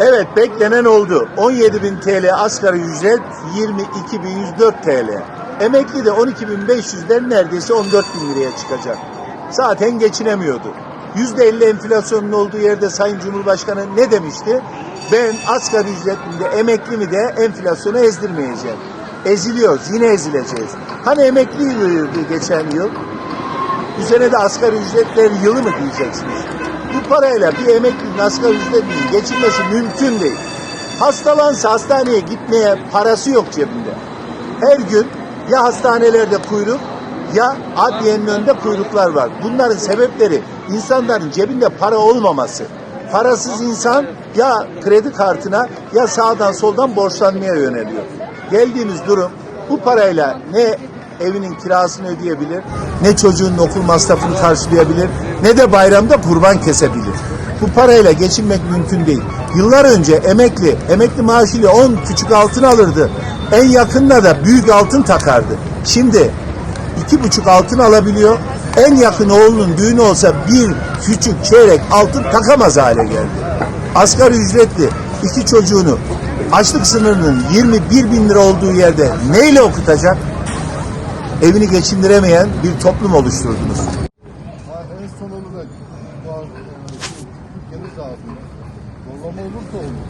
Evet beklenen oldu. 17.000 TL asgari ücret 22.104 TL. Emekli de 12.500'den neredeyse 14.000 liraya çıkacak. Zaten geçinemiyordu. %50 enflasyonun olduğu yerde Sayın Cumhurbaşkanı ne demişti? Ben asgari ücretli de emekli mi de enflasyonu ezdirmeyeceğim. Eziliyoruz, yine ezileceğiz. Hani emekli yılıydı geçen yıl? Üzerine de asgari ücretler yılı mı diyeceksiniz? Bu parayla bir emeklinin asgari ücretlinin geçinmesi mümkün değil. Hastalansa hastaneye gitmeye parası yok cebinde. Her gün ya hastanelerde kuyruk ya adliyenin önünde kuyruklar var. Bunların sebepleri insanların cebinde para olmaması. Parasız insan ya kredi kartına ya sağdan soldan borçlanmaya yöneliyor. Geldiğimiz durum bu parayla ne evinin kirasını ödeyebilir, ne çocuğun okul masrafını karşılayabilir, ne de bayramda kurban kesebilir. Bu parayla geçinmek mümkün değil. Yıllar önce emekli, emekli maaşıyla 10 küçük altın alırdı. En yakınına da büyük altın takardı. Şimdi iki buçuk altın alabiliyor. En yakın oğlunun düğünü olsa bir küçük çeyrek altın takamaz hale geldi. Asgari ücretli iki çocuğunu açlık sınırının 21 bin lira olduğu yerde neyle okutacak? Evini geçindiremeyen bir toplum oluşturdunuz. En son olarak e, ülkemiz ağzında olursa olur.